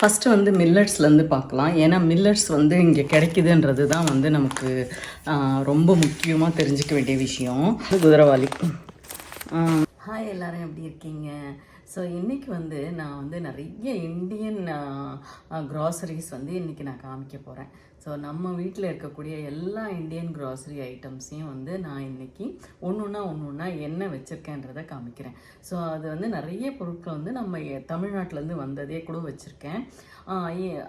First வந்து மில்லட்ஸ்லேருந்து பார்க்கலாம். ஏன்னா மில்லட்ஸ் வந்து இங்கே கிடைக்குதுன்றது தான் வந்து நமக்கு ரொம்ப முக்கியமாக தெரிஞ்சுக்க வேண்டிய விஷயம். குதிரவாளி ஹாய் எல்லோரும் எப்படி இருக்கீங்க? ஸோ இன்றைக்கி வந்து நான் வந்து நிறைய இந்தியன் க்ராசரிஸ் வந்து இன்றைக்கி நான் காமிக்க போகிறேன் ஸோ நம்ம வீட்டில் இருக்கக்கூடிய எல்லா இந்தியன் க்ராசரி ஐட்டம்ஸையும் வந்து நான் இன்றைக்கி ஒன்று ஒன்றா ஒன்று ஒன்றா என்ன வச்சுருக்கேன்றதை காமிக்கிறேன். ஸோ அது வந்து நிறைய பொருட்கள் வந்து நம்ம தமிழ்நாட்டிலேருந்து வந்ததே கூட வச்சுருக்கேன்.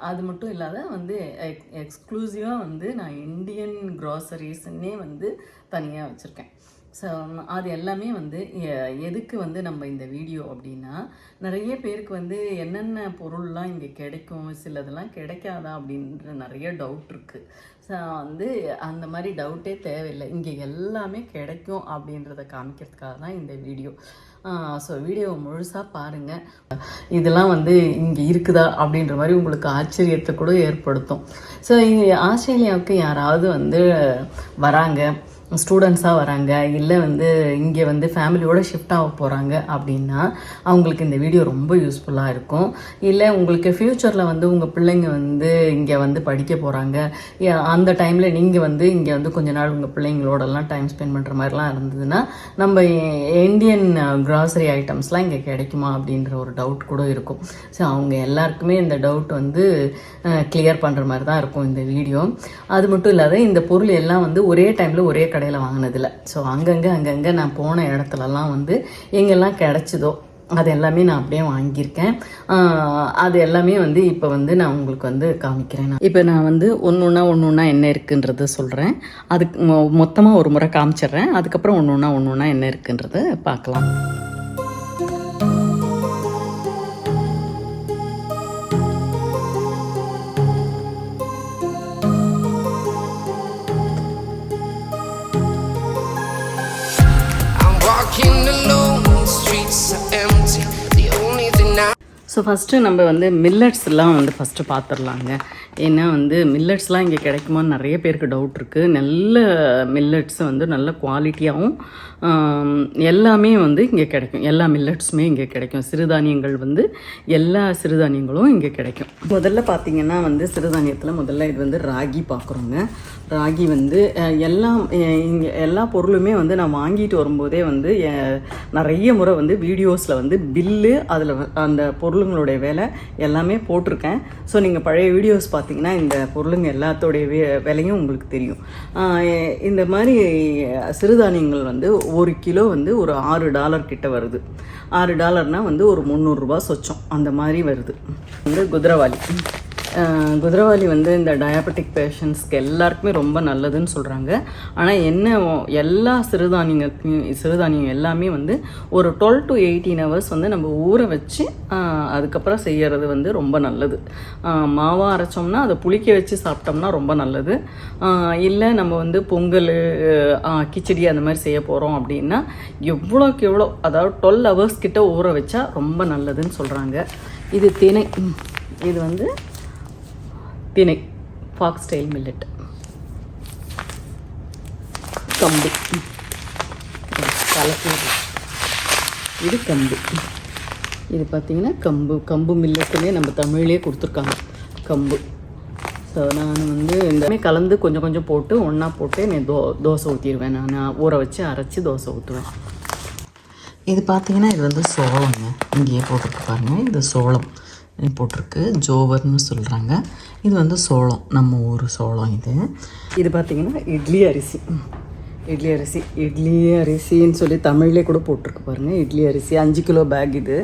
அது மட்டும் இல்லாத வந்து எக் எக்ஸ்க்ளூசிவாக வந்து நான் இந்தியன் க்ராசரிஸ்ன்னே வந்து தனியாக வச்சுருக்கேன். ஸோ அது எல்லாமே வந்து எ- எதுக்கு வந்து நம்ம இந்த வீடியோ அப்படின்னா நிறைய பேருக்கு வந்து என்னென்ன பொருள்லாம் இங்கே கிடைக்கும் சிலதெல்லாம் கிடைக்காதா அப்படின்ற நிறைய டவுட் இருக்குது ஸோ வந்து அந்த மாதிரி டவுட்டே தேவையில்லை. இங்கே எல்லாமே கிடைக்கும் அப்படின்றத காமிக்கிறதுக்காக தான் இந்த வீடியோ. ஸோ வீடியோவை முழுசாக பாருங்கள் இதெல்லாம் வந்து இங்கே இருக்குதா அப்படின்ற மாதிரி உங்களுக்கு ஆச்சரியத்தை கூட ஏற்படுத்தும். ஸோ இங்கே ஆஸ்திரேலியாவுக்கு யாராவது வந்து வராங்க ஸ்டூடெண்ட்ஸாக வராங்க இல்லை வந்து இங்கே வந்து ஃபேமிலியோடு ஷிஃப்ட் ஆக போகிறாங்க அப்படின்னா அவங்களுக்கு இந்த வீடியோ ரொம்ப யூஸ்ஃபுல்லாக இருக்கும். இல்லை உங்களுக்கு ஃப்யூச்சரில் வந்து உங்கள் பிள்ளைங்க வந்து இங்கே வந்து படிக்க போகிறாங்க அந்த டைமில் நீங்கள் வந்து இங்கே வந்து கொஞ்ச நாள் உங்கள் பிள்ளைங்களோடலாம் டைம் ஸ்பெண்ட் பண்ணுற மாதிரிலாம் இருந்ததுன்னா நம்ம இந்தியன் க்ராசரி ஐட்டம்ஸ்லாம் இங்கே கிடைக்குமா அப்படின்ற ஒரு டவுட் கூட இருக்கும். ஸோ அவங்க எல்லாருக்குமே இந்த டவுட் வந்து கிளியர் பண்ணுற மாதிரி தான் இருக்கும் இந்த வீடியோ அது மட்டும் இல்லாத இந்த பொருள் எல்லாம் வந்து ஒரே டைமில் ஒரே கடை கடையில் வாங்கினதில்ல. ஸோ அங்கங்கே அங்கங்கே நான் போன இடத்துலலாம் வந்து எங்கெல்லாம் கிடச்சிதோ அது எல்லாமே நான் அப்படியே வாங்கியிருக்கேன். அது எல்லாமே வந்து இப்போ வந்து நான் உங்களுக்கு வந்து காமிக்கிறேன் இப்போ நான் வந்து ஒன்று ஒன்றா ஒன்று ஒன்றா என்ன இருக்குன்றத சொல்கிறேன் அதுக்கு மொத்தமாக ஒரு முறை காமிச்சிடுறேன். அதுக்கப்புறம் ஒன்று ஒன்றா ஒன்று ஒன்றா என்ன இருக்குன்றத பார்க்கலாம். ஸோ ஃபஸ்ட்டு நம்ம வந்து மில்லட்ஸ்லாம் வந்து ஃபஸ்ட்டு பார்த்துடலாங்க ஏன்னா வந்து மில்லட்ஸ்லாம் இங்கே கிடைக்குமான்னு நிறைய பேருக்கு டவுட் இருக்குது நல்ல மில்லட்ஸ் வந்து நல்ல குவாலிட்டியாகவும் எல்லாமே வந்து இங்கே கிடைக்கும். எல்லா மில்லட்ஸுமே இங்கே கிடைக்கும். சிறுதானியங்கள் வந்து எல்லா சிறுதானியங்களும் இங்கே கிடைக்கும். முதல்ல பார்த்தீங்கன்னா வந்து சிறுதானியத்தில் முதல்ல இது வந்து ராகி பார்க்குறோங்க ராகி வந்து எல்லாம் இங்கே எல்லா பொருளுமே வந்து நான் வாங்கிட்டு வரும்போதே வந்து நிறைய முறை வந்து வீடியோஸில் வந்து பில்லு அதில் அந்த பொருளுங்களுடைய விலை எல்லாமே போட்டிருக்கேன். ஸோ நீங்கள் பழைய வீடியோஸ் பார்த்தீங்கன்னா இந்த பொருளுங்க எல்லாத்தோடைய விலையும் உங்களுக்கு தெரியும். இந்த மாதிரி சிறுதானியங்கள் வந்து ஒரு கிலோ வந்து ஒரு ஆறு டாலர் கிட்ட வருது. ஆறு டாலர்னால் வந்து ஒரு முந்நூறுரூபா சொச்சம் அந்த மாதிரி வருது. வந்து குதிரவாளி குதிரவாளி வந்து இந்த டயாபெட்டிக் பேஷண்ட்ஸ்க்கு எல்லாருக்குமே ரொம்ப நல்லதுன்னு சொல்கிறாங்க ஆனால் என்ன எல்லா சிறுதானியத்தையும் சிறுதானியம் எல்லாமே வந்து ஒரு டுவெல் டு எயிட்டீன் ஹவர்ஸ் வந்து நம்ம ஊற வச்சு அதுக்கப்புறம் செய்யறது வந்து ரொம்ப நல்லது. மாவாக அரைச்சோம்னா அதை புளிக்க வச்சு சாப்பிட்டோம்னா ரொம்ப நல்லது. இல்லை நம்ம வந்து பொங்கல் கிச்சடி அந்த மாதிரி செய்ய போகிறோம் அப்படின்னா எவ்வளோக்கு எவ்வளோ அதாவது டுவெல் ஹவர்ஸ் கிட்ட ஊற வச்சா ரொம்ப நல்லதுன்னு சொல்கிறாங்க இது திணை இது வந்து திணை ஃபாக்ஸ் ஸ்டைல் மில்லட் கம்பு. கலப்பு இது கம்பு. இது பார்த்தீங்கன்னா கம்பு. கம்பு மில்லட்டுலேயே நம்ம தமிழ்லேயே கொடுத்துருக்காங்க. கம்பு. ஸோ நான் வந்து இந்த கலந்து கொஞ்சம் கொஞ்சம் போட்டு ஒன்றா போட்டு நான் தோ தோசை ஊற்றிடுவேன் நான். ஊற வச்சு அரைச்சி தோசை ஊற்றுவேன் இது பார்த்தீங்கன்னா இது வந்து சோளங்க. இங்கேயே போட்டுட்டு பாருங்க. இது சோளம். போட்டிருக்கு. ஜோவர்னு சொல்கிறாங்க இது வந்து சோளம். நம்ம ஊர் சோளம் இது. இது பார்த்திங்கன்னா இட்லி அரிசி. இட்லி அரிசி. இட்லி அரிசின்னு சொல்லி தமிழ்லேயே கூட போட்டிருக்கு பாருங்கள் இட்லி அரிசி. அஞ்சு கிலோ பேக் இது.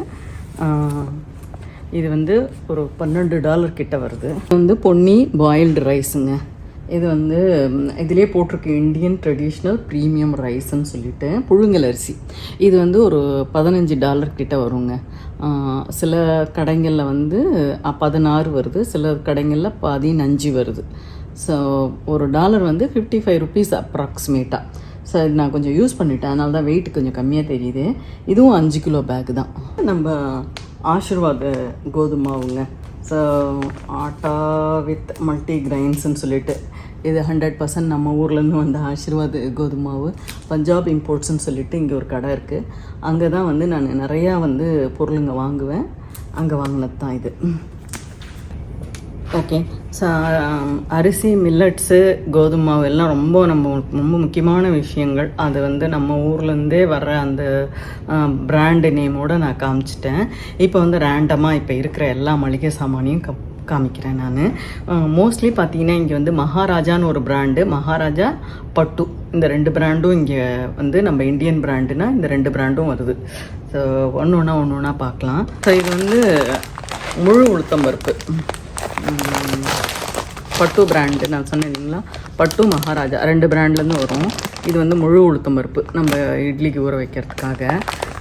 இது வந்து ஒரு பன்னெண்டு டாலர் கிட்ட வருது. இது வந்து பொன்னி பாயில்டு ரைஸுங்க இது வந்து இதிலே இதுலேயே போட்டிருக்கு இந்தியன் ட்ரெடிஷ்னல் ப்ரீமியம் ரைஸ்ன்னு சொல்லிட்டு புழுங்கல் அரிசி. இது வந்து ஒரு பதினஞ்சு டாலர் கிட்ட வருங்க. சில கடைங்களில் வந்து பதினாறு வருது. சில கடைங்களில் பதினஞ்சு வருது. ஸோ ஒரு டாலர் வந்து ஃபிஃப்டி ஃபைவ் ருபீஸ் அப்ராக்சிமேட்டாக ஸோ இது நான் கொஞ்சம் யூஸ் பண்ணிட்டேன். அதனால தான் வெயிட் கொஞ்சம் கம்மியாக தெரியுது. இதுவும் அஞ்சு கிலோ பேக் தான். நம்ம ஆஷிர்வாத் கோதுமாவுங்க. ஸோ ஆட்டா வித் மல்டி கிரைன்ஸ்ன்னு சொல்லிட்டு இது ஹண்ட்ரட் பர்சன்ட் நம்ம ஊர்லேருந்து வந்த ஆசீர்வாத் கோதுமாவு பஞ்சாப் இம்போர்ட்ஸ்னு சொல்லிட்டு இங்கே ஒரு கடை இருக்குது அங்கே தான் வந்து நான் நிறையா வந்து பொருளுங்க வாங்குவேன். அங்கே வாங்கினது தான் இது. ஓகே ச um, அரிசி மில்லட்ஸு கோதுமை மாவு எல்லாம் ரொம்ப நம்ம ரொம்ப முக்கியமான விஷயங்கள். அது வந்து நம்ம ஊர்லேருந்தே வர்ற அந்த um, பிராண்டு நேமோடு நான் காமிச்சிட்டேன். இப்போ வந்து ரேண்டமாக இப்போ இருக்கிற எல்லா மளிகை சாமானையும் கப் காமிக்கிறேன் நான். மோஸ்ட்லி uh, பார்த்தீங்கன்னா இங்கே வந்து மகாராஜான்னு ஒரு பிராண்டு மகாராஜா பட்டு. இந்த ரெண்டு பிராண்டும் இங்கே வந்து நம்ம இந்தியன் பிராண்டுனா இந்த ரெண்டு பிராண்டும் வருது. ஸோ ஒன்று ஒன்றா ஒன்று ஒன்றா பார்க்கலாம் ஸோ இது வந்து முழு உளுத்தம் பருப்பு. பட்டு பிராண்டு நான் சொன்னேன் இல்லைங்களா? பட்டு மகாராஜா ரெண்டு பிராண்ட்லேருந்து வரும். இது வந்து முழு உளுத்தம் பருப்பு நம்ம இட்லிக்கு ஊற வைக்கிறதுக்காக.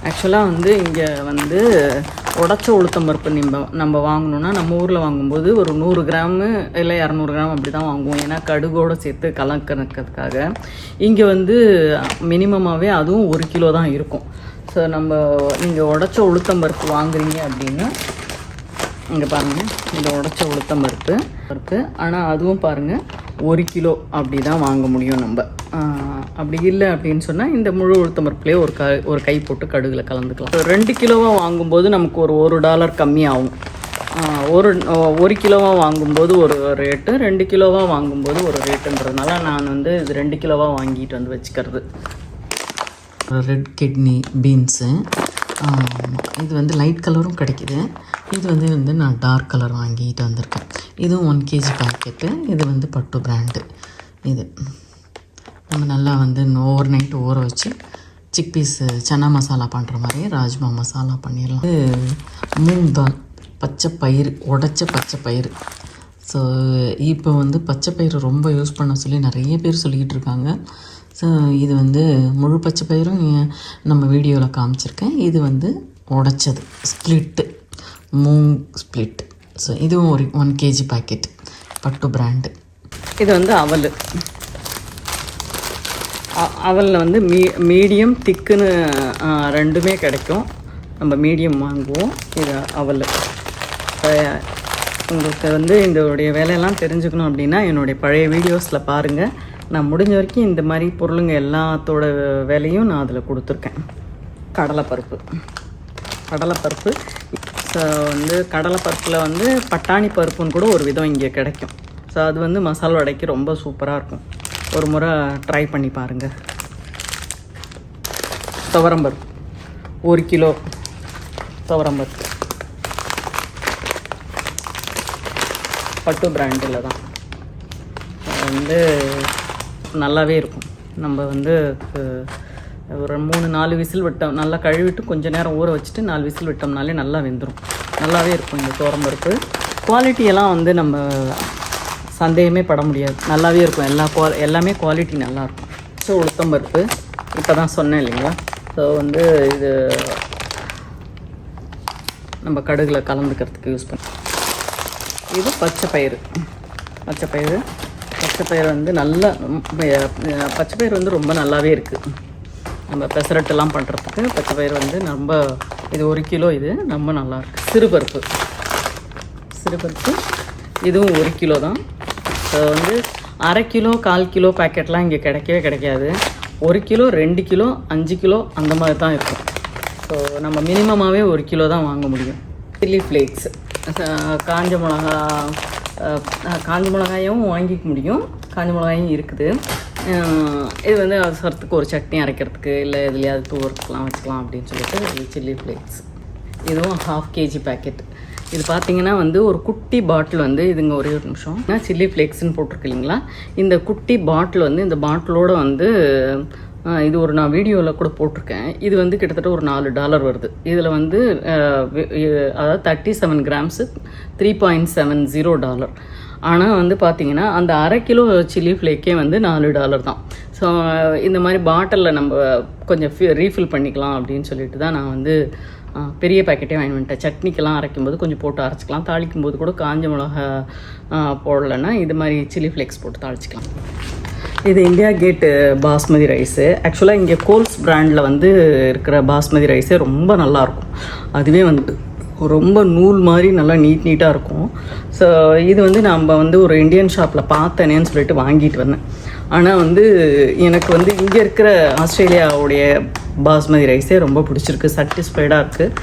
ஆக்சுவலாக வந்து இங்கே வந்து உடச்ச உளுத்தம் பருப்பு நம்ம நம்ம வாங்கணுன்னா நம்ம ஊரில் வாங்கும்போது ஒரு நூறு கிராமு இல்லை இரநூறு கிராம் அப்படி தான் வாங்குவோம். ஏன்னா கடுகோடு சேர்த்து கலக்கிறதுக்காக. இங்கே வந்து மினிமமாகவே அதுவும் ஒரு கிலோ தான் இருக்கும். ஸோ நம்ம நீங்கள் உடச்ச உளுத்தம் பருப்பு வாங்குறீங்க அப்படின்னா இங்கே பாருங்கள் இந்த உடச்ச உளுத்தம் பருப்பு. பருப்பு. ஆனால் அதுவும் பாருங்கள் ஒரு கிலோ அப்படி தான் வாங்க முடியும் நம்ம. அப்படி இல்லை அப்படின்னு சொன்னால் இந்த முழு உளுத்தம் பருப்புலேயே ஒரு க ஒரு கை போட்டு கடுகில் கலந்துக்கலாம். ரெண்டு கிலோவாக வாங்கும்போது நமக்கு ஒரு ஒரு டாலர் கம்மியாகும். ஒரு ஒரு கிலோவாக வாங்கும்போது ஒரு ரேட்டு ரெண்டு கிலோவாக வாங்கும்போது ஒரு ரேட்டுன்றதுனால நான் வந்து இது ரெண்டு கிலோவாக வாங்கிட்டு வந்து வச்சுக்கிறது. ரெட் கிட்னி பீன்ஸு இது வந்து லைட் கலரும் கிடைக்கிது. இது வந்து வந்து நான் டார்க் கலர் வாங்கிட்டு வந்திருக்கேன். இதுவும் ஒன் கேஜி பேக்கெட்டு இது வந்து பட்டு பிராண்டு இது. நம்ம நல்லா வந்து ஓவர் நைட் ஊற வச்சு சிக் பீஸு சன்னா மசாலா பண்ணுற மாதிரி ராஜ்மா மசாலா பண்ணிடலாம். இது மூங் தால் பச்சை பயிறு உடச்ச பச்சை பயிறு. ஸோ இப்போ வந்து பச்சை பயிறு ரொம்ப யூஸ் பண்ண சொல்லி நிறைய பேர் சொல்லிக்கிட்டு இருக்காங்க. ஸோ இது வந்து முழு பச்சை பயிரும் நம்ம வீடியோவில் காமிச்சிருக்கேன். இது வந்து உடைச்சது ஸ்ப்ளிட்டு மூங் ஸ்ப்ளிட் ஸோ இதுவும் ஒரு ஒன் கேஜி பாக்கெட் பட்டு பிராண்டு இது வந்து அவல். அவலில் வந்து மீ மீடியம் திக்குன்னு ரெண்டுமே கிடைக்கும். நம்ம மீடியம் வாங்குவோம். இது அவல். உங்களுக்கு வந்து இதோடைய வேலையெல்லாம் தெரிஞ்சுக்கணும் அப்படின்னா என்னுடைய பழைய வீடியோஸில் பாருங்கள் நான் முடிஞ்ச வரைக்கும் இந்த மாதிரி பொருளுங்க எல்லாத்தோட வேலையும் நான் அதில் கொடுத்துருக்கேன். கடலைப்பருப்பு. கடலைப்பருப்பு. ஸோ வந்து கடலைப்பருப்பில் வந்து பட்டாணி பருப்புன்னு கூட ஒரு விதம் இங்கே கிடைக்கும். ஸோ அது வந்து மசாலா வடைக்கு ரொம்ப சூப்பராக இருக்கும். ஒரு முறை ட்ரை பண்ணி பாருங்கள் துவரம்பருப்பு. ஒரு கிலோ துவரம்பருப்பு. பட்டு பிராண்டில் தான். அது வந்து நல்லாவே இருக்கும். நம்ம வந்து ஒரு மூணு நாலு விசில் விட்டோம். நல்லா கழுவிட்டு கொஞ்சம் நேரம் ஊற வச்சுட்டு நாலு விசில் விட்டோம்னாலே நல்லா வெந்துடும் நல்லாவே இருக்கும் இந்த துவரம்பருப்பு குவாலிட்டியெல்லாம் வந்து நம்ம சந்தேகமே பட முடியாது. நல்லாவே இருக்கும். எல்லா குவா எல்லாமே குவாலிட்டி நல்லாயிருக்கும் ஸோ உளுத்தம்பருப்பு இப்போ தான் சொன்னேன் இல்லைங்களா? ஸோ வந்து இது நம்ம கடுகில் கலந்துக்கிறதுக்கு யூஸ் பண்ண இது பச்சை பயிறு பச்சை பயிறு பச்சை பயிறு வந்து நல்லா பச்சை பயிறு வந்து ரொம்ப நல்லாவே இருக்குது நம்ம பெசரட்டெல்லாம் பண்ணுறதுக்கு பச்சை பயிறு வந்து ரொம்ப இது ஒரு கிலோ இது ரொம்ப நல்லாயிருக்கு சிறுபருப்பு. சிறுபருப்பு இதுவும் ஒரு கிலோ தான். ஸோ வந்து அரை கிலோ கால் கிலோ பேக்கெட்லாம் இங்கே கிடைக்கவே கிடைக்காது. ஒரு கிலோ ரெண்டு கிலோ அஞ்சு கிலோ அந்த மாதிரி தான் இருக்கும். ஸோ நம்ம மினிமமாகவே ஒரு கிலோ தான் வாங்க முடியும். சில்லி ஃப்ளேக்ஸ் காஞ்ச மிளகா காஞ்ச மிளகாயும் வாங்கிக்க முடியும். காஞ்ச மிளகாயும் இருக்குது. இது வந்து அவசரத்துக்கு ஒரு சட்னி அரைக்கிறதுக்கு இல்லை எதுலையாவது தூவறதுக்குலாம் வச்சுக்கலாம் அப்படின்னு சொல்லிட்டு சில்லி ஃப்ளேக்ஸ் இதுவும் ஹாஃப் கேஜி பேக்கெட் இது பார்த்தீங்கன்னா வந்து ஒரு குட்டி பாட்டில் வந்து இதுங்க ஒரே ஒரு நிமிஷம். சில்லி ஃப்ளேக்ஸ்னு போட்டிருக்கு இல்லைங்களா? இந்த குட்டி பாட்டில் வந்து இந்த பாட்டிலோட வந்து இது ஒரு நான் வீடியோவில் கூட போட்டிருக்கேன். இது வந்து கிட்டத்தட்ட ஒரு நாலு டாலர் வருது. இதில் வந்து அதாவது thirty seven grams three point seven zero dollar ஆனால் வந்து பார்த்தீங்கன்னா அந்த அரை கிலோ சில்லி ஃப்ளேக்கே வந்து நாலு டாலர் தான். ஸோ இந்த மாதிரி பாட்டிலில் நம்ம கொஞ்சம் ரீஃபில் பண்ணிக்கலாம் அப்படின்னு சொல்லிட்டு தான் நான் வந்து பெரிய பேக்கெட்டே வாங்கி வந்துட்டேன். சட்னிக்கெல்லாம் அரைக்கும் போது கொஞ்சம் போட்டு அரைச்சிக்கலாம். தாளிக்கும் போது கூட காஞ்ச மிளகா போடலைன்னா இது மாதிரி சில்லி ஃப்ளேக்ஸ் போட்டு தாளிச்சிக்கலாம். இது இந்தியா கேட்டு பாஸ்மதி ரைஸு ஆக்சுவலாக இங்கே கோல்ஸ் பிராண்டில் வந்து இருக்கிற பாஸ்மதி ரைஸே ரொம்ப நல்லாயிருக்கும் அதுவே வந்து ரொம்ப நூல் மாதிரி நல்லா நீட் நீட்டாக இருக்கும். ஸோ இது வந்து நம்ம வந்து ஒரு இந்தியன் ஷாப்பில் பார்த்தேனேன்னு சொல்லிட்டு வாங்கிட்டு வந்தேன். ஆனால் வந்து எனக்கு வந்து இங்கே இருக்கிற ஆஸ்திரேலியாவுடைய பாஸ்மதி ரைஸே ரொம்ப பிடிச்சிருக்கு. சாட்டிஸ்ஃபைடாக இருக்குது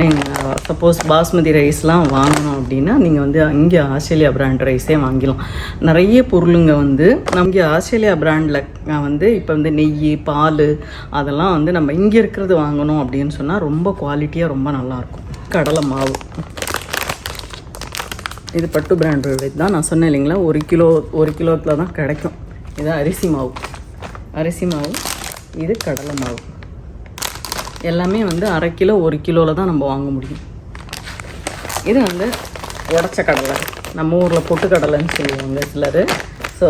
நீங்கள் சப்போஸ் பாஸ்மதி ரைஸ்லாம் வாங்கணும் அப்படின்னா நீங்கள் வந்து இங்கே ஆஸ்திரேலியா பிராண்ட் ரைஸே வாங்கிடலாம் நிறைய பொருளுங்க வந்து நம்ம ஆஸ்திரேலியா பிராண்டில் வந்து இப்போ வந்து நெய் பால் அதெல்லாம் வந்து நம்ம இங்கே இருக்கிறது வாங்கணும் அப்படின்னு சொன்னால் ரொம்ப குவாலிட்டியாக ரொம்ப நல்லாயிருக்கும் கடலை மாவு. இது பட்டு பிராண்டோட தான் நான் சொன்னேன் இல்லைங்களா? ஒரு கிலோ ஒரு கிலோத்தில் தான் கிடைக்கும். இது அரிசி மாவு. அரிசி மாவு இது கடலை மாவு. எல்லாமே வந்து அரை கிலோ ஒரு கிலோவில் தான் நம்ம வாங்க முடியும். இது வந்து உடச்ச கடலை. நம்ம ஊரில் பொட்டுக்கடலைன்னு சொல்லுவாங்க சிலர். ஸோ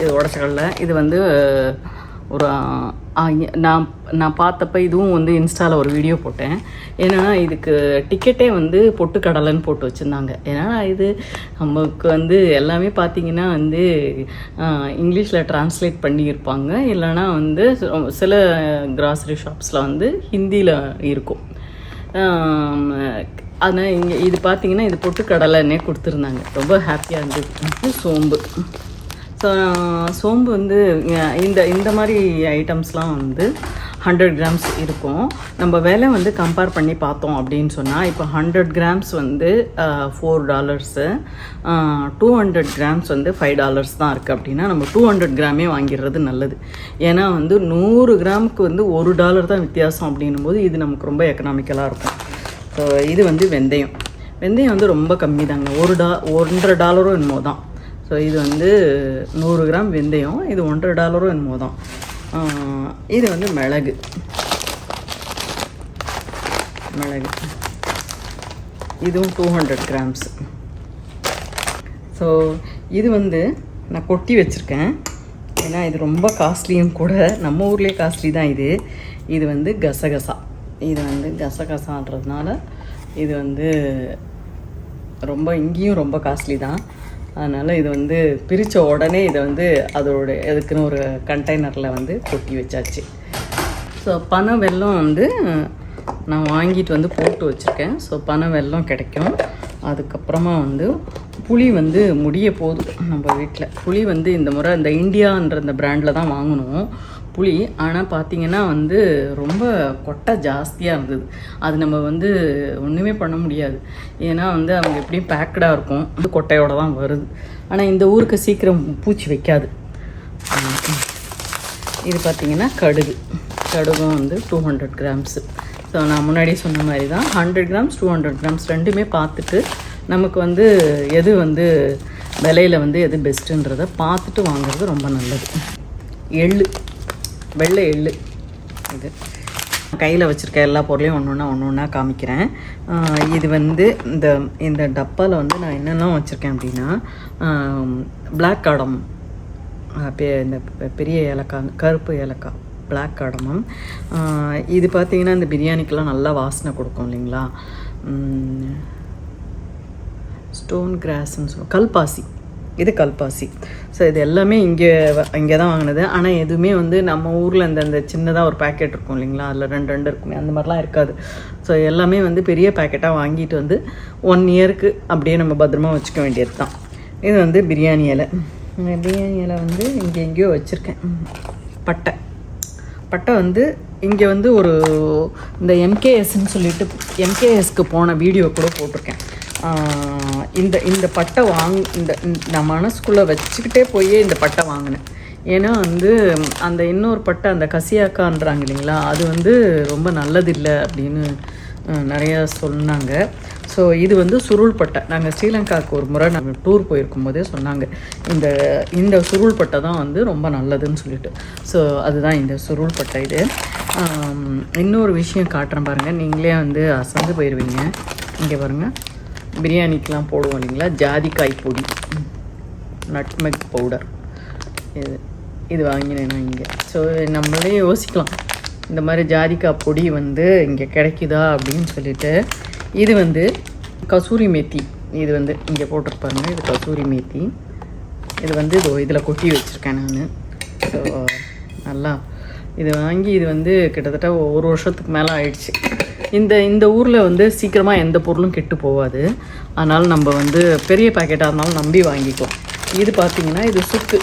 இது உடச்ச கடலை. இது வந்து ஒரு நான் நான் பார்த்தப்ப இதுவும் வந்து இன்ஸ்டாவில் ஒரு வீடியோ போட்டேன். ஏன்னா இதுக்கு டிக்கெட்டே வந்து பொட்டுக்கடலைன்னு போட்டு வச்சுருந்தாங்க. ஏன்னா இது நமக்கு வந்து எல்லாமே பார்த்தீங்கன்னா வந்து இங்கிலீஷில் ட்ரான்ஸ்லேட் பண்ணியிருப்பாங்க. இல்லைன்னா வந்து சில கிராசரி ஷாப்ஸில் வந்து ஹிந்தியில் இருக்கும். ஆனால் இங்கே இது பார்த்தீங்கன்னா இது பொட்டுக்கடலைன்னே கொடுத்துருந்தாங்க. ரொம்ப ஹாப்பியாக இருந்தது. சோம்பு. ஸோ சோம்பு வந்து இந்த இந்த மாதிரி ஐட்டம்ஸ்லாம் வந்து ஹண்ட்ரட் கிராம்ஸ் இருக்கும். நம்ம விலை வந்து கம்பேர் பண்ணி பார்த்தோம் அப்படின்னு சொன்னால் இப்போ ஹண்ட்ரட் கிராம்ஸ் வந்து four dollars two hundred grams வந்து ஃபைவ் டாலர்ஸ் தான் இருக்குது அப்படின்னா நம்ம டூ ஹண்ட்ரட் கிராமே வாங்கிடுறது நல்லது. ஏன்னா வந்து நூறு கிராமுக்கு வந்து ஒரு டாலர் தான் வித்தியாசம் அப்படின்னும் போது இது நமக்கு ரொம்ப எக்கனாமிக்கலாக இருக்கும். ஸோ இது வந்து வெந்தயம். வெந்தயம் வந்து ரொம்ப கம்மி தாங்க ஒரு டா ஒன்றரை டாலரும் என்னமோ தான். ஸோ இது வந்து நூறு கிராம் வெந்தயம் இது ஒன்றரை டாலரும் என்னமோ தான். இது வந்து மிளகு. மிளகு. இதுவும் டூ ஹண்ட்ரட் கிராம்ஸ் ஸோ இது வந்து நான் கொட்டி வச்சுருக்கேன். ஏன்னா இது ரொம்ப காஸ்ட்லியும் கூட நம்ம ஊர்லேயே காஸ்ட்லி தான் இது. இது வந்து கசகசா. இது வந்து கசகசான்றதுனால இது வந்து ரொம்ப இங்கேயும் ரொம்ப காஸ்ட்லி தான். அதனால் இது வந்து பிரித்த உடனே இதை வந்து அதோட எதுக்குன்னு ஒரு கண்டெய்னரில் வந்து கொட்டி வச்சாச்சு. ஸோ பனை வெல்லம் வந்து நான் வாங்கிட்டு வந்து போட்டு வச்சுருக்கேன். ஸோ பனை வெல்லம் கிடைக்கும். அதுக்கப்புறமா வந்து புளி வந்து முடிய போகுது நம்ம வீட்டில் புளி வந்து இந்த முறை இந்த இந்தியான்ற இந்த பிராண்டில் தான் வாங்கினோம் புளி ஆனால் பார்த்தீங்கன்னா வந்து ரொம்ப கொட்டை ஜாஸ்தியாக இருந்தது. அது நம்ம வந்து ஒன்றுமே பண்ண முடியாது. ஏன்னா வந்து அவங்க எப்படியும் பேக்கடாக இருக்கும். வந்து கொட்டையோடு தான் வருது. ஆனால் இந்த ஊருக்கு சீக்கிரம் பூச்சி வைக்காது. இது பார்த்திங்கன்னா கடுகு. கடுகும் வந்து டூ ஹண்ட்ரட் கிராம்ஸு ஸோ நான் முன்னாடி சொன்ன மாதிரி தான் hundred grams two hundred grams ரெண்டுமே பார்த்துட்டு நமக்கு வந்து எது வந்து விலையில் வந்து எது பெஸ்ட்டுன்றதை பார்த்துட்டு வாங்குறது ரொம்ப நல்லது. எள்ளு. வெள்ளை எள்ளு. இது. கையில் வச்சுருக்க எல்லா பொருளையும் ஒன்று ஒன்றா ஒன்று ஒன்றா காமிக்கிறேன். இது வந்து இந்த இந்த டப்பாவில் வந்து நான் என்னெல்லாம் வச்சுருக்கேன் அப்படின்னா பிளாக் காடம் பெ- இந்த பெரிய ஏலக்காய் கருப்பு ஏலக்காய் பிளாக் காடமம் இது பார்த்தீங்கன்னா இந்த பிரியாணிக்கெல்லாம் நல்லா வாசனை கொடுக்கும் இல்லைங்களா? ஸ்டோன் கிராஸ்ன்னு சொல்லுவோம் கல்பாசி. இது கல்பாசி. ஸோ இது எல்லாமே இங்கே இங்கே தான் வாங்கினது. ஆனால் எதுவுமே வந்து நம்ம ஊரில் இந்த இந்த சின்னதாக ஒரு பேக்கெட் இருக்கும் இல்லைங்களா? அதில் ரெண்டு ரெண்டு இருக்குமே. அந்த மாதிரிலாம் இருக்காது. ஸோ எல்லாமே வந்து பெரிய பேக்கெட்டாக வாங்கிட்டு வந்து ஒன் இயருக்கு அப்படியே நம்ம பத்திரமா வச்சுக்க வேண்டியது தான். இது வந்து பிரியாணி இலை. பிரியாணி இலை வந்து இங்கே எங்கேயோ வச்சுருக்கேன். பட்டை. பட்டை வந்து இங்கே வந்து ஒரு இந்த எம்கேஎஸ்ன்னு சொல்லிட்டு எம்கேஎஸ்க்கு போன வீடியோ கூட போட்டிருக்கேன். இந்த இந்த பட்டை வாங் இந்த நான் மனசுக்குள்ளே வச்சுக்கிட்டே போய் இந்த பட்டை வாங்கினேன். ஏன்னா வந்து அந்த இன்னொரு பட்டை அந்த கசியாக்கான்றாங்க இல்லைங்களா அது வந்து ரொம்ப நல்லதில்லை அப்படின்னு நிறையா சொன்னாங்க. ஸோ இது வந்து சுருள் பட்டை. நாங்கள் ஸ்ரீலங்காவுக்கு ஒரு முறை நாங்கள் டூர் போயிருக்கும் போதே சொன்னாங்க. இந்த இந்த சுருள் பட்டை தான் வந்து ரொம்ப நல்லதுன்னு சொல்லிட்டு. ஸோ அதுதான் இந்த சுருள் பட்டை இது. இன்னொரு விஷயம் காட்டுறேன் பாருங்கள் நீங்களே வந்து அசந்து போயிடுவீங்க இங்கே பாருங்கள் பிரியாணிக்கெலாம் போடுவோம் இல்லைங்களா? ஜாதிக்காய் பொடி. நட்மெக் பவுடர் இது இது வாங்கினேன் நான் இங்கே. ஸோ நம்மளே யோசிக்கலாம். இந்த மாதிரி ஜாதிக்காய் பொடி வந்து இங்கே கிடைக்குதா அப்படின்னு சொல்லிட்டு. இது வந்து கசூரி மேத்தி. இது வந்து இங்கே போட்டிருப்பாருங்க இது கசூரி மேத்தி. இது வந்து இதோ இதில் கொட்டி வச்சுருக்கேன் நான். ஸோ நல்லா. இது வாங்கி இது வந்து கிட்டத்தட்ட ஒரு வருஷத்துக்கு மேலே ஆயிடுச்சு. இந்த இந்த ஊரில் வந்து சீக்கிரமாக எந்த பொருளும் கெட்டு போகாது அதனால் நம்ம வந்து பெரிய பாக்கெட்டாக இருந்தாலும் நம்பி வாங்கிக்குவோம் இது பார்த்திங்கன்னா இது சுக்கு.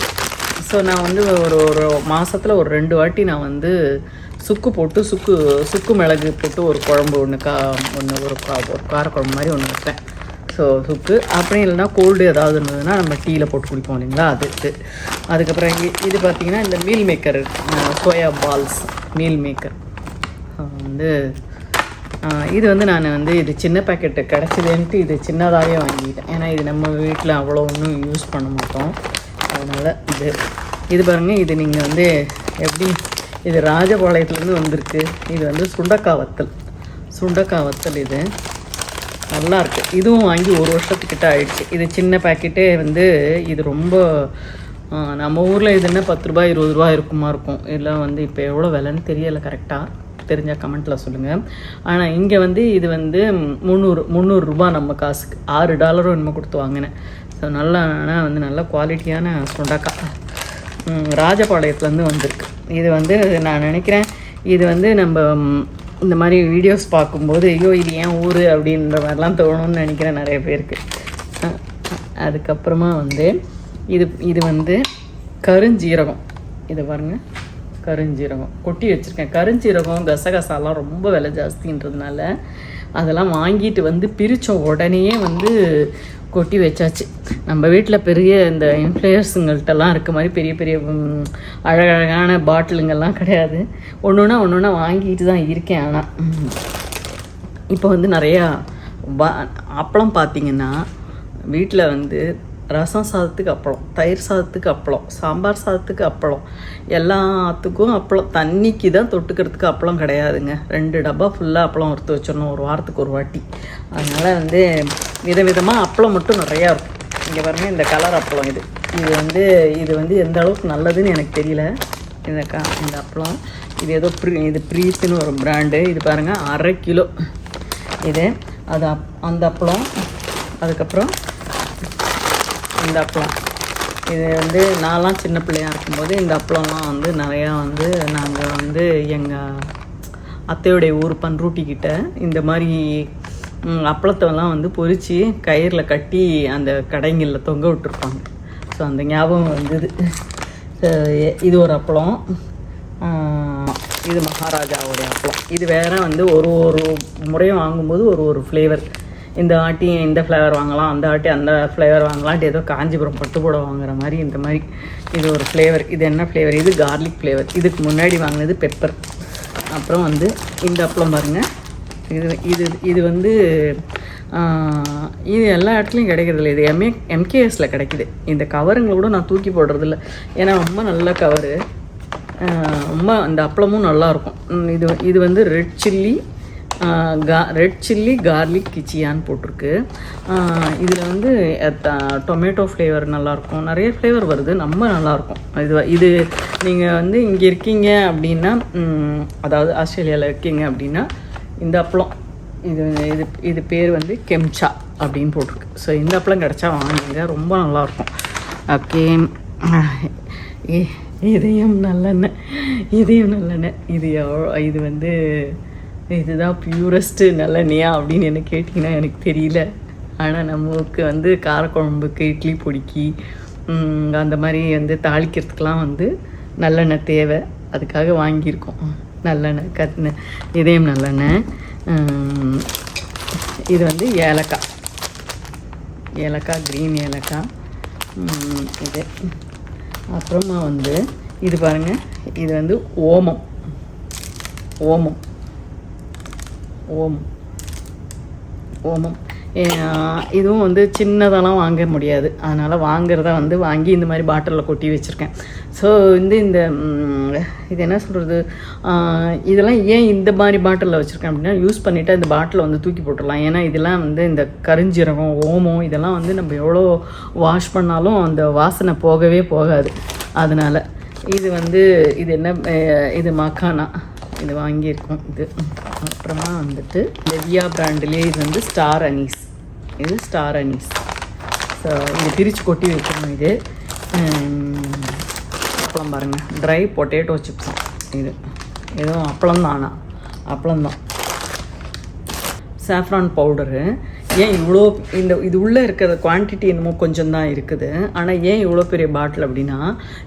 ஸோ நான் வந்து ஒரு ஒரு மாதத்தில் ஒரு ரெண்டு வாட்டி நான் வந்து சுக்கு போட்டு சுக்கு சுக்கு மிளகு போட்டு ஒரு குழம்பு ஒன்று கா ஒன்று ஒரு கா ஒரு காரக்குழம்பு மாதிரி ஒன்று வைப்பேன். ஸோ சுக்கு. அப்படி இல்லைன்னா கோல்டு ஏதாவது இருந்ததுன்னா நம்ம டீயில் போட்டு குடிப்போம் இல்லைங்களா? அது இது. அதுக்கப்புறம் இங்கே இது பார்த்திங்கன்னா இந்த meal maker soya balls meal maker வந்து இது வந்து நான் வந்து இது சின்ன பேக்கெட்டு கிடச்சிதுன்ட்டு இது சின்னதாகவே வாங்கிட்டேன். ஏன்னா இது நம்ம வீட்டில் அவ்வளோ ஒன்றும் யூஸ் பண்ண மாட்டோம். அதனால் இது இது பாருங்கள் இது நீங்கள் வந்து எப்படி இது ராஜபாளையத்துலேருந்து வந்திருக்கு. இது வந்து சுண்டக்காய் வத்தல். சுண்டக்காய் வத்தல் இது. நல்லாயிருக்கு இதுவும் வாங்கி ஒரு வருஷத்துக்கிட்ட ஆயிடுச்சு. இது சின்ன பாக்கெட்டே வந்து இது ரொம்ப நம்ம ஊரில் இது என்ன பத்து ரூபாய் இருபது ரூபாய் இருக்குமா இருக்கும். இதெல்லாம் வந்து இப்போ எவ்வளோ விலைன்னு தெரியலை கரெக்டாக தெரிஞ்சால் கமெண்ட்டில் சொல்லுங்கள் ஆனால் இங்கே வந்து இது வந்து முந்நூறு முந்நூறுரூபா நம்ம காசுக்கு ஆறு டாலரும் என்னமோ கொடுத்து வாங்கினேன். ஸோ நல்லா ஆனால் வந்து நல்ல குவாலிட்டியான சுண்டக்காய் ராஜபாளையத்துலேருந்து வந்திருக்கு. இது வந்து நான் நினைக்கிறேன் இது வந்து நம்ம இந்த மாதிரி வீடியோஸ் பார்க்கும்போது ஐயோ இது ஏன் ஊர் அப்படின்ற மாதிரிலாம் தோணும்னு நினைக்கிறேன் நிறைய பேருக்கு. அதுக்கப்புறமா வந்து இது இது வந்து கருஞ்சீரகம். இது பாருங்க. கருஞ்சீரகம். கொட்டி வச்சுருக்கேன். கருஞ்சீரகம் கசகசாலாம் ரொம்ப விலை ஜாஸ்தின்றதுனால அதெல்லாம் வாங்கிட்டு வந்து பிரித்த உடனே வந்து கொட்டி வச்சாச்சு. நம்ம வீட்டில் பெரிய இந்த இன்ஃப்ளூயர்ஸுங்கள்ட்டெல்லாம் இருக்க மாதிரி பெரிய பெரிய அழகழகான பாட்டிலுங்கெல்லாம் கிடையாது. ஒன்று ஒன்றா ஒன்று ஒன்றா வாங்கிட்டு தான் இருக்கேன் ஆனால் இப்போ வந்து நிறையா பா அப்பளம் பார்த்தீங்கன்னா வீட்டில் வந்து ரசம் சாதத்துக்கு அப்பளம் தயிர் சாதத்துக்கு அப்பளம் சாம்பார் சாதத்துக்கு அப்பளம் எல்லாத்துக்கும் அப்பளம். தண்ணிக்கு தான் தொட்டுக்கிறதுக்கு அப்பளம் கிடையாதுங்க. ரெண்டு டப்பா ஃபுல்லாக அப்பளம் வறுத்து வச்சிடணும் ஒரு வாரத்துக்கு ஒரு வாட்டி. அதனால் வந்து விதவிதமாக அப்பளம் மட்டும் நிறையா இருக்கும். இங்கே பாருங்கள் இந்த கலர் அப்பளம் இது. இது வந்து இது வந்து எந்த அளவுக்கு நல்லதுன்னு எனக்கு தெரியல. இந்த கா இந்த அப்பளம். இது ஏதோ ப்ரீ இது ப்ரீத்துன்னு ஒரு பிராண்டு இது பாருங்கள் அரை கிலோ. இது அது அப் அந்த அப்பளம். அதுக்கப்புறம் இந்த அப்பளம். இது வந்து நான்லாம் சின்ன பிள்ளையாக இருக்கும்போது இந்த அப்பளம்லாம் வந்து நிறையா வந்து நாங்கள் வந்து எங்கள் அத்தையுடைய ஊர் பன்ரூட்டிக்கிட்ட இந்த மாதிரி அப்பளத்தெல்லாம் வந்து பொறிச்சு கயிறில் கட்டி அந்த கடைங்களில் தொங்க விட்டுருப்பாங்க. ஸோ அந்த ஞாபகம் வந்தது. இது ஒரு அப்பளம். இது மகாராஜாவுடைய அப்பளம். இது வேற வந்து ஒரு ஒரு முறையும் வாங்கும்போது ஒரு ஒரு ஃப்ளேவர் இந்த ஆட்டி இந்த ஃப்ளேவர் வாங்கலாம் அந்த ஆட்டி அந்த ஃப்ளேவர் வாங்கலான்ட்டு ஏதோ காஞ்சிபுரம் பட்டுப்புடவை வாங்குற மாதிரி இந்த மாதிரி. இது ஒரு ஃப்ளேவர் இது என்ன ஃப்ளேவர் இது கார்லிக் ஃப்ளேவர் இதுக்கு முன்னாடி வாங்கினது பெப்பர் அப்புறம் வந்து இந்த அப்பளம் பாருங்கள் இது இது இது வந்து இது எல்லா இடத்துலையும் கிடைக்கிறதில்ல. இது எம்ஏ எம்கேஎஸில் கிடைக்குது. இந்த கவருங்களை கூட நான் தூக்கி போடுறதில்ல. ஏன்னா ரொம்ப நல்ல கவரு ரொம்ப அந்த அப்பளமும் நல்லாயிருக்கும் இது இது வந்து ரெட் சில்லி கா ரெட் சில்லி கார்லிக் கிச்சியான்னு போட்டிருக்கு. இதில் வந்து டொமேட்டோ ஃப்ளேவர் நல்லாயிருக்கும் நிறைய ஃப்ளேவர் வருது. ரொம்ப நல்லாயிருக்கும் இது இது நீங்கள் வந்து இங்கே இருக்கீங்க அப்படின்னா அதாவது ஆஸ்திரேலியாவில் இருக்கீங்க அப்படின்னா இந்த அப்பளம் இது இது இது பேர் வந்து கெம்சா அப்படின்னு போட்டிருக்கு. ஸோ இந்த அப்பளம் கிடச்சா வாங்குங்க. ரொம்ப நல்லாயிருக்கும் ஓகே. இதயம் நல்லெண்ணெய். இதயம் நல்லெண்ணெய். இது எவ்வளோ இது வந்து இதுதான் பியூரஸ்ட்டு நல்லெண்ணெயா அப்படின்னு என்ன கேட்டிங்கன்னா எனக்கு தெரியல. ஆனால் நமக்கு வந்து காரக்குழம்புக்கு இட்லி பொடிக்கு அந்த மாதிரி வந்து தாளிக்கிறதுக்கெலாம் வந்து நல்லெண்ணெய் தேவை. அதுக்காக வாங்கியிருக்கோம். நல்லெண்ணெய் கத்ன இதயம் நல்லெண்ணெய். இது வந்து ஏலக்காய். ஏலக்காய் க்ரீன் ஏலக்காய். இது. அப்புறமா வந்து இது பாருங்கள் இது வந்து ஓமம். ஓமம். ஓமம். ஓமம். இதுவும் வந்து சின்னதெல்லாம் வாங்க முடியாது. அதனால் வாங்குறத வந்து வாங்கி இந்த மாதிரி பாட்டிலில் கொட்டி வச்சுருக்கேன். ஸோ வந்து இந்த இது என்ன சொல்கிறது இதெல்லாம் ஏன் இந்த மாதிரி பாட்டிலில் வச்சுருக்கேன் அப்படின்னா யூஸ் பண்ணிவிட்டு இந்த பாட்டிலை வந்து தூக்கி போட்டுடலாம். ஏன்னா இதெல்லாம் வந்து இந்த கருஞ்சீரகம் ஓமம் இதெல்லாம் வந்து நம்ம எவ்வளோ வாஷ் பண்ணாலும் அந்த வாசனை போகவே போகாது. அதனால் இது வந்து இது என்ன இது மக்கானா. இது வாங்கியிருக்கோம். இது அப்புறமா வந்துட்டு லெவியா பிராண்ட்லேயே இது வந்து ஸ்டார் அனீஸ். இது ஸ்டார் அனீஸ். ஸோ இது பிரித்து கொட்டி வைக்கணும் இது. அப்பளம் பாருங்கள் ட்ரை பொட்டேட்டோ சிப்ஸ் இது. எதுவும் அப்பளம் தானா? அப்பளம் தான். சாஃப்ரான் பவுடரு ஏன் இவ்வளோ இந்த இது உள்ளே இருக்கிற குவான்டிட்டி என்னமோ கொஞ்சம் தான் இருக்குது. ஆனால் ஏன் இவ்வளோ பெரிய பாட்டில் அப்படின்னா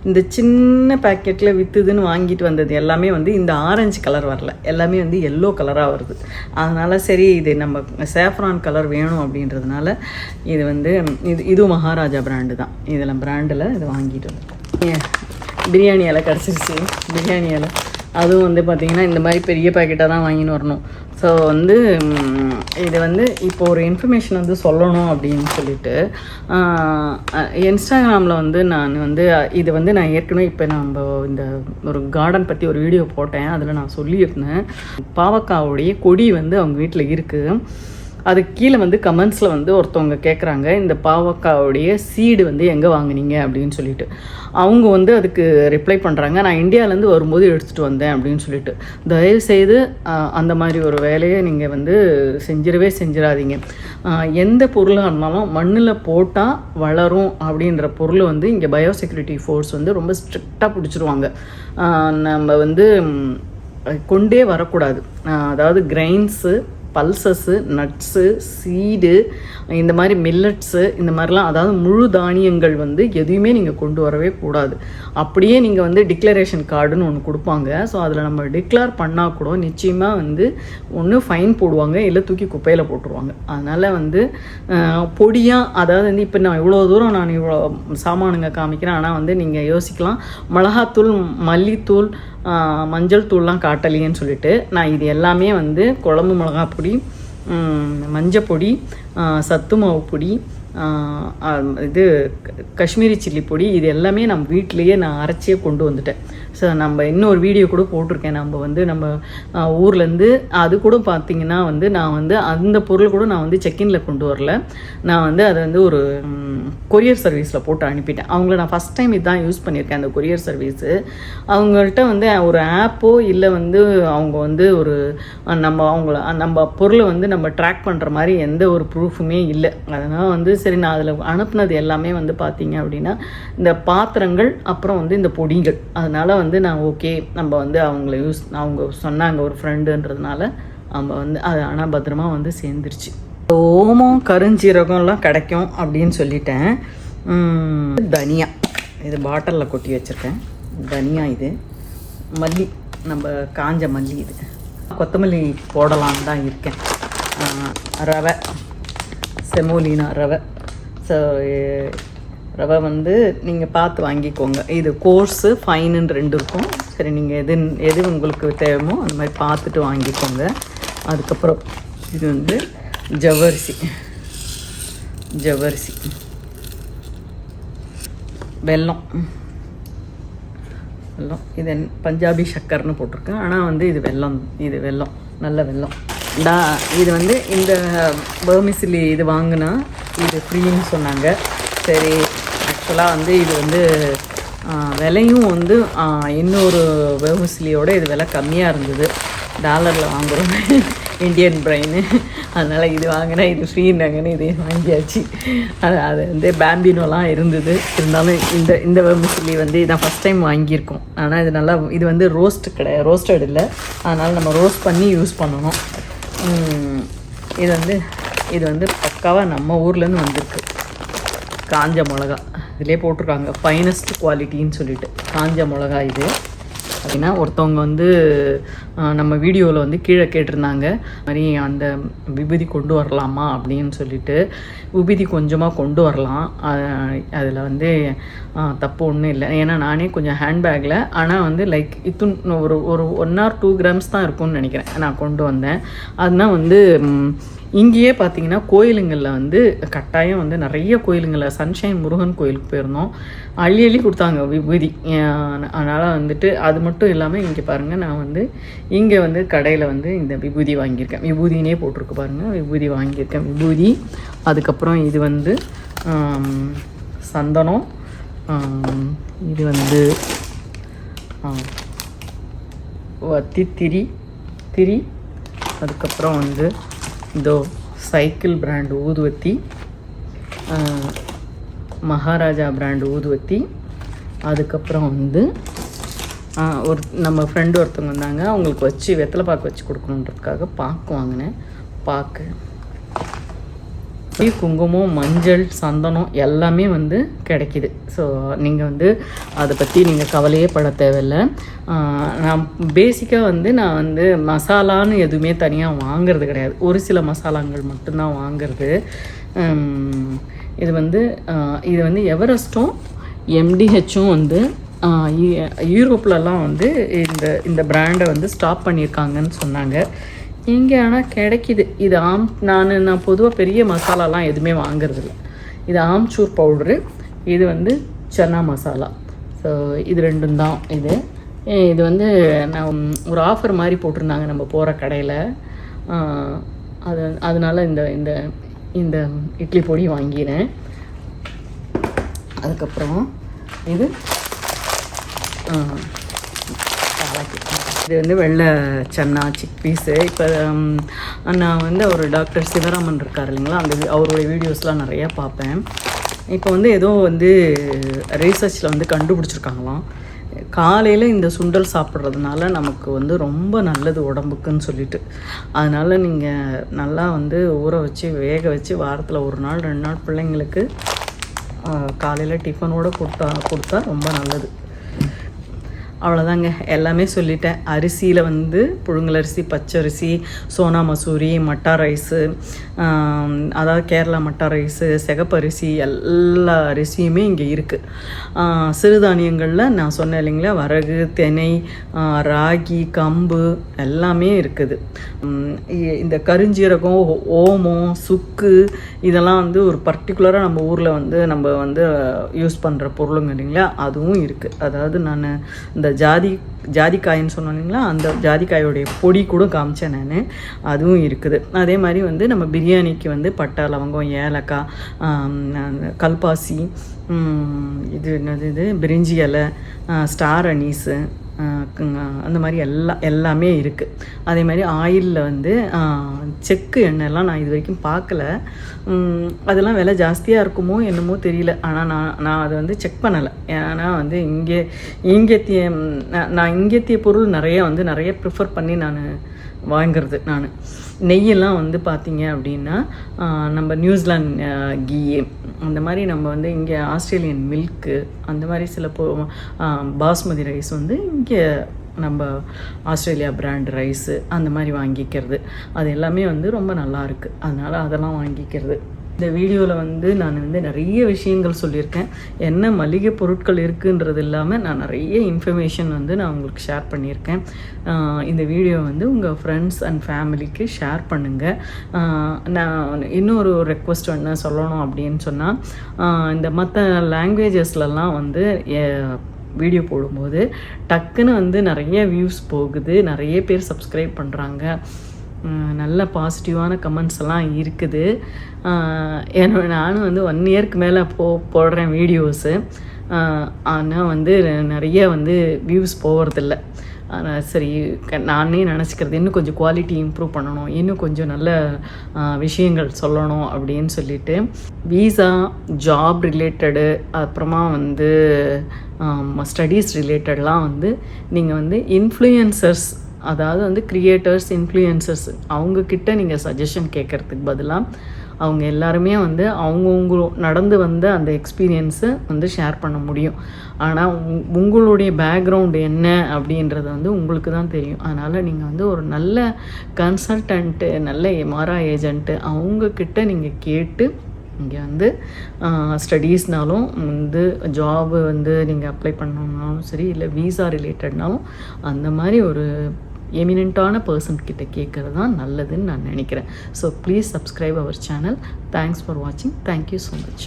இந்த சின்ன பேக்கெட்டில் விற்றுதுன்னு வாங்கிட்டு வந்தது எல்லாமே வந்து இந்த ஆரஞ்சு கலர் வரல. எல்லாமே வந்து எல்லோ கலராக வருது. அதனால் சரி இது நம்ம சேஃப்ரான் கலர் வேணும் அப்படின்றதுனால இது வந்து இது இது மகாராஜா பிராண்டு தான். இதில் பிராண்டில் இது வாங்கிட்டு வந்திருக்கோம் ஏன்? பிரியாணி இலை கிடச்சிருச்சு. பிரியாணி இலை. அதுவும் வந்து பார்த்திங்கன்னா இந்த மாதிரி பெரிய பேக்கெட்டாக தான் வாங்கின்னு வரணும். ஸோ வந்து இது வந்து இப்போ ஒரு இன்ஃபர்மேஷன் வந்து சொல்லணும் அப்படின்னு சொல்லிட்டு இன்ஸ்டாகிராமில் வந்து நான் வந்து இது வந்து நான் ஏற்கனவே இப்போ நம்ம இந்த ஒரு கார்டன் பற்றி ஒரு வீடியோ போட்டேன். அதில் நான் சொல்லியிருந்தேன். பாவக்காவுடைய கொடி வந்து அவங்க வீட்டில் இருக்குது அதுக்கு கீழே வந்து கமெண்ட்ஸில் வந்து ஒருத்தவங்க கேட்குறாங்க இந்த பாவக்காவுடைய சீடு வந்து எங்கே வாங்குனீங்க அப்படின்னு சொல்லிட்டு. அவங்க வந்து அதுக்கு ரிப்ளை பண்ணுறாங்க நான் இந்தியாவிலேருந்து வரும்போது எடுத்துகிட்டு வந்தேன் அப்படின்னு சொல்லிட்டு. தயவு செய்து அந்த மாதிரி ஒரு வேலையை நீங்கள் வந்து செஞ்சிடவே செஞ்சிடாதீங்க. எந்த பொருளாக இருந்தாலும் மண்ணில் போட்டால் வளரும் அப்படின்ற பொருள் வந்து இங்கே பயோசெக்யூரிட்டி ஃபோர்ஸ் வந்து ரொம்ப ஸ்ட்ரிக்டாக பிடிச்சிருவாங்க. நம்ம வந்து கொண்டே வரக்கூடாது. அதாவது கிரைன்ஸு பல்சஸ்ஸு நட்ஸு சீடு இந்த மாதிரி மில்லட்ஸு இந்த மாதிரிலாம் அதாவது முழு தானியங்கள் வந்து எதையுமே நீங்கள் கொண்டு வரவே கூடாது. அப்படியே நீங்கள் வந்து டிக்ளரேஷன் கார்டுன்னு ஒன்று கொடுப்பாங்க. ஸோ அதில் நம்ம டிக்ளேர் பண்ணால் கூட நிச்சயமாக வந்து ஒன்று ஃபைன் போடுவாங்க இல்லை தூக்கி குப்பையில் போட்டுருவாங்க. அதனால் வந்து பொடியாக அதாவது வந்து இப்போ நான் இவ்வளோ தூரம் நான் இவ்வளோ சாமானுங்க காமிக்கிறேன். ஆனால் வந்து நீங்கள் யோசிக்கலாம். மிளகாத்தூள் மல்லித்தூள் மஞ்சள் தூள்லாம் காட்டலையேன்னு சொல்லிட்டு நான் இது எல்லாமே வந்து குழம்பு மிளகாய் பொடி மஞ்சப்பொடி சத்து மாவு பொடி இது காஷ்மீரி சில்லி பொடி இது எல்லாமே நம்ம வீட்டிலேயே நான் அரைச்சியே கொண்டு வந்துட்டேன். ஸோ நம்ம இன்னொரு வீடியோ கூட போட்டிருக்கேன். நம்ம வந்து நம்ம ஊர்லேருந்து அது கூட பார்த்திங்கன்னா வந்து நான் வந்து அந்த பொருள் கூட நான் வந்து செக்இனில் கொண்டு வரல. நான் வந்து அதை வந்து ஒரு கொரியர் சர்வீஸில் போட்டு அனுப்பிட்டேன். அவங்கள நான் ஃபஸ்ட் டைம் இதான் யூஸ் பண்ணியிருக்கேன் அந்த கொரியர் சர்வீஸு அவங்கள்ட்ட வந்து ஒரு ஆப்போ இல்லை வந்து அவங்க வந்து ஒரு நம்ம அவங்கள நம்ம பொருளை வந்து நம்ம ட்ராக் பண்ணுற மாதிரி எந்த ஒரு ப்ரூஃபுமே இல்லை. அதனால் வந்து சரி நான் அதில் அனுப்புனது எல்லாமே வந்து பார்த்தீங்க அப்படின்னா இந்த பாத்திரங்கள் அப்புறம் வந்து இந்த பொடிகள். அதனால் வந்து வந்து நான் ஓகே நம்ம வந்து அவங்கள யூஸ் அவங்க சொன்னாங்க ஒரு ஃப்ரெண்டுன்றதுனால நம்ம வந்து அது ஆனால் பத்திரமா வந்து சேர்ந்துருச்சு. ஓமம் கருஞ்சீரகம்லாம் கிடைக்கும் அப்படின்னு சொல்லிட்டேன். தனியா. இது பாட்டிலில் கொட்டி வச்சுருக்கேன். தனியா இது. மல்லி நம்ம காஞ்ச மல்லி இது. கொத்தமல்லி போடலான்னு தான் இருக்கேன். ரவை. செமோலினா ரவை. ஸோ ரவை வந்து நீங்கள் பார்த்து வாங்கிக்கோங்க. இது கோர்ஸு ஃபைனுன்னு ரெண்டு இருக்கும். சரி நீங்கள் எது எது உங்களுக்கு தேவையோ அந்த மாதிரி பார்த்துட்டு வாங்கிக்கோங்க. அதுக்கப்புறம் இது வந்து ஜவ்வரிசி. ஜவ்வரிசி. வெல்லம். வெல்லம். இது பஞ்சாபி சக்கர்னு போட்டிருக்கேன். ஆனால் வந்து இது வெல்லம் இது வெல்லம். நல்ல வெல்லம். டா இது வந்து இந்த பர்மிசிலி இது வாங்கினா இது ஃப்ரீன்னு சொன்னாங்க. சரி ஆக்சுவலாக வந்து இது வந்து விலையும் வந்து இன்னொரு வேர்மிசிலியோட இது விலை கம்மியாக இருந்தது. டாலரில் வாங்குறோம். இந்தியன் பிரெயின் அதனால் இது வாங்கினா இது ஃப்ரீனாங்கன்னு இதே வாங்கியாச்சு. அது அது வந்து பேம்பினோலாம் இருந்தது. இருந்தாலும் இந்த இந்த வெர்மிசிலி வந்து இதான் ஃபஸ்ட் டைம் வாங்கியிருக்கோம். ஆனால் இது நல்லா இது வந்து ரோஸ்ட் கிடையாது ரோஸ்டட் இல்லை. அதனால் நம்ம ரோஸ்ட் பண்ணி யூஸ் பண்ணணும். இது வந்து இது வந்து பக்காவாக நம்ம ஊர்லேருந்து வந்திருக்கு. காஞ்ச மிளகா. இதிலே போட்டிருக்காங்க. ஃபைனஸ்ட் குவாலிட்டின்னு சொல்லிட்டு. காஞ்ச மிளகா இது. அப்படின்னா ஒருத்தவங்க வந்து நம்ம வீடியோவில் வந்து கீழே கேட்டிருந்தாங்க. மாதிரி அந்த விபூதி கொண்டு வரலாமா அப்படின்னு சொல்லிட்டு. விபூதி கொஞ்சமாக கொண்டு வரலாம். அதில் வந்து தப்பு ஒன்றும் இல்லை. ஏன்னா நானே கொஞ்சம் ஹேண்ட்பேக்கில் ஆனால் வந்து லைக் இத்துன் ஒரு ஒரு ஒன் ஆர் டூ கிராம்ஸ் தான் இருக்கும்னு நினைக்கிறேன். நான் கொண்டு வந்தேன். அதுதான் வந்து இங்கேயே பார்த்தீங்கன்னா கோயிலுங்களில் வந்து கட்டாயம் வந்து நிறைய கோயிலுங்களில் சன்ஷைன் முருகன் கோயிலுக்கு போயிருந்தோம். அள்ளி அள்ளி கொடுத்தாங்க விபூதி அதனால் வந்துட்டு அது மட்டும் இல்லாமல் இங்கே பாருங்கள் நான் வந்து இங்கே வந்து கடையில் வந்து இந்த விபூதி வாங்கியிருக்கேன். விபூதினே போட்டிருக்கு பாருங்கள் விபூதி வாங்கியிருக்கேன். விபூதி. அதுக்கப்புறம் இது வந்து சந்தனம். இது வந்து ஆ, வத்தி திரி திரி. அதுக்கப்புறம் வந்து இதோ சைக்கிள் பிராண்ட் ஊதுவத்தி மகாராஜா பிராண்ட் ஊதுவத்தி. அதுக்கப்புறம் வந்து ஒரு நம்ம ஃப்ரெண்டு ஒருத்தவங்க வந்தாங்க. அவங்களுக்கு வச்சு வெத்தலை பாக்கு வச்சு கொடுக்கணுன்றதுக்காக பாக்கு வாங்கினேன். பாக்கு. குங்குமம் மஞ்சள் சந்தனம் எல்லாமே வந்து கிடைக்கிது. ஸோ நீங்கள் வந்து அதை பற்றி நீங்கள் கவலையே பட தேவையில்லை. நான் பேசிக்காக வந்து நான் வந்து மசாலான்னு எதுவுமே தனியாக வாங்கிறது கிடையாது. ஒரு சில மசாலாங்கள் மட்டும்தான் வாங்குறது. இது வந்து இது வந்து எவரெஸ்ட்டும் எம்டிஹெச்சும் வந்து யூரோப்லலாம் வந்து இந்த இந்த பிராண்டை வந்து ஸ்டாப் பண்ணியிருக்காங்கன்னு சொன்னாங்க. இங்கே ஆனால் கிடைக்கிது. இது ஆம் நான் நான் பொதுவாக பெரிய மசாலாலாம் எதுவுமே வாங்குறதில்ல. இது ஆம்ச்சூர் பவுட்ரு இது வந்து சன்னா மசாலா. ஸோ இது ரெண்டும் தான் இது. இது வந்து நான் ஒரு ஆஃபர் மாதிரி போட்டிருந்தாங்க நம்ம போகிற கடையில். அது அதனால் இந்த இந்த இந்த இட்லி பொடி வாங்கினேன். அதுக்கப்புறம் இது இது வந்து வெள்ளை சன்னா சிக் பீஸு இப்போ நான் வந்து ஒரு டாக்டர் சிவராமன் இருக்கார் இல்லைங்களா? அந்த அவருடைய வீடியோஸ்லாம் நிறையா பார்ப்பேன். இப்போ வந்து ஏதோ வந்து ரீசர்ச்சில் வந்து கண்டுபிடிச்சிருக்காங்களாம். காலையில் இந்த சுண்டல் சாப்பிட்றதுனால நமக்கு வந்து ரொம்ப நல்லது உடம்புக்குன்னு சொல்லிட்டு. அதனால் நீங்கள் நல்லா வந்து ஊற வச்சு வேக வச்சு வாரத்தில் ஒரு நாள் ரெண்டு நாள் பிள்ளைங்களுக்கு காலையில் டிஃபனோடு கொடுத்தா கொடுத்தா ரொம்ப நல்லது. அவ்வளோதாங்க எல்லாமே சொல்லிட்டேன். அரிசியில் வந்து புழுங்கலரிசி பச்சரிசி சோனா மசூரி மட்டா ரைஸு அதாவது கேரளா மட்டா ரைஸு சிகப்பரிசி எல்லா அரிசியுமே இங்கே இருக்குது சிறுதானியங்களில் நான் சொன்னேன் இல்லைங்களா? வரகு தினை ராகி கம்பு எல்லாமே இருக்குது. இந்த கருஞ்சீரகம் ஓ- ஓமம் சுக்கு இதெல்லாம் வந்து ஒரு பர்டிகுலராக நம்ம ஊரில் வந்து நம்ம வந்து யூஸ் பண்ணுற பொருளுங்க இல்லைங்களா? அதுவும் இருக்குது அதாவது நான் இந்த ஜாதி ஜாதிக்காயின்னு சொன்னோம் இல்லைங்களா? அந்த ஜாதிக்காயோடைய பொடி கூட காமிச்சேன் நான். அதுவும் இருக்குது. அதே மாதிரி வந்து நம்ம பிரியாணிக்கு வந்து பட்டை லவங்கம் ஏலக்காய் அந்த கல்பாசி இது என்னது இது? பிரிஞ்சி இலை ஸ்டார் அனீஸு அந்த மாதிரி எல்லா எல்லாமே இருக்குது அதே மாதிரி ஆயிலில் வந்து செக்கு எண்ணெய்லாம் நான் இது வரைக்கும் பார்க்கல அதெல்லாம் விலை ஜாஸ்தியாக இருக்குமோ என்னமோ தெரியல. ஆனால் நான் நான் அதை வந்து செக் பண்ணலை. ஏன்னா வந்து இங்கே இங்கேத்திய நான் நான் பொருள் நிறைய வந்து நிறைய ப்ரிஃபர் பண்ணி நான் வாங்குறது நான். நெய்யெல்லாம் வந்து பார்த்தீங்க அப்படின்னா நம்ம நியூசிலாந்து கீ அந்த மாதிரி நம்ம வந்து இங்கே ஆஸ்திரேலியன் மில்க்கு அந்த மாதிரி சில போ பாஸ்மதி ரைஸ் வந்து இங்கே நம்ம ஆஸ்திரேலியா பிராண்ட் ரைஸு அந்த மாதிரி வாங்கிக்கிறது. அது எல்லாமே வந்து ரொம்ப நல்லாயிருக்கு அதனால் அதெல்லாம் வாங்கிக்கிறது. இந்த வீடியோவில் வந்து நான் வந்து நிறைய விஷயங்கள் சொல்லியிருக்கேன். என்ன மளிகை பொருட்கள் இருக்குன்றது இல்லாமல் நான் நிறைய இன்ஃபர்மேஷன் வந்து நான் உங்களுக்கு ஷேர் பண்ணியிருக்கேன். இந்த வீடியோ வந்து உங்கள் ஃப்ரெண்ட்ஸ் அண்ட் ஃபேமிலிக்கு ஷேர் பண்ணுங்கள் நான் இன்னொரு ரெக்வஸ்ட் என்ன சொல்லணும் அப்படின்னு சொன்னால் இந்த மற்ற லாங்குவேஜஸ்லலாம் வந்து வீடியோ போடும்போது டக்குன்னு வந்து நிறைய வியூஸ் போகுது. நிறைய பேர் சப்ஸ்கிரைப் பண்ணுறாங்க நல்ல பாசிட்டிவான கமெண்ட்ஸ் எல்லாம் இருக்குது. என்னோட நானும் வந்து ஒன் இயர்க்கு மேலே போ போடுறேன் வீடியோஸு ஆனால் வந்து நிறைய வந்து வியூஸ் போகிறதில்ல சரி க- நானே நினச்சிக்கிறது இன்னும் கொஞ்சம் குவாலிட்டி இம்ப்ரூவ் பண்ணணும் இன்னும் கொஞ்சம் நல்ல விஷயங்கள் சொல்லணும் அப்படின்னு சொல்லிட்டு. வீசா ஜாப் ரிலேட்டடு அப்புறமா வந்து ஸ்டடீஸ் ரிலேட்டட்லாம் வந்து நீங்கள் வந்து இன்ஃப்ளூயன்சர்ஸ் அதாவது வந்து கிரியேட்டர்ஸ் இன்ஃப்ளூயன்சர்ஸ் அவங்கக்கிட்ட நீங்கள் சஜஷன் கேட்குறதுக்கு பதிலாக அவங்க எல்லாருமே வந்து அவங்கவுங்க நடந்து வந்த அந்த எக்ஸ்பீரியன்ஸை வந்து ஷேர் பண்ண முடியும். ஆனால் உங் உங்களுடைய பேக்ரவுண்ட் என்ன அப்படின்றது வந்து உங்களுக்கு தான் தெரியும். அதனால் நீங்கள் வந்து ஒரு நல்ல கன்சல்டண்ட்டு நல்ல எம்ஆர்ஐ ஏஜென்ட்டு அவங்கக்கிட்ட நீங்கள் கேட்டு இங்கே வந்து ஸ்டடீஸ்னாலும் வந்து ஜாபு வந்து நீங்கள் அப்ளை பண்ணணுன்னாலும் சரி இல்லை வீசா ரிலேட்டட்னாலும் அந்த மாதிரி ஒரு எமினண்ட்டான பர்சன் கிட்ட கேட்குறது தான் நல்லதுன்னு நான் நினைக்கிறேன். So please subscribe our channel thanks for வாட்சிங் தேங்க்யூ ஸோ மச்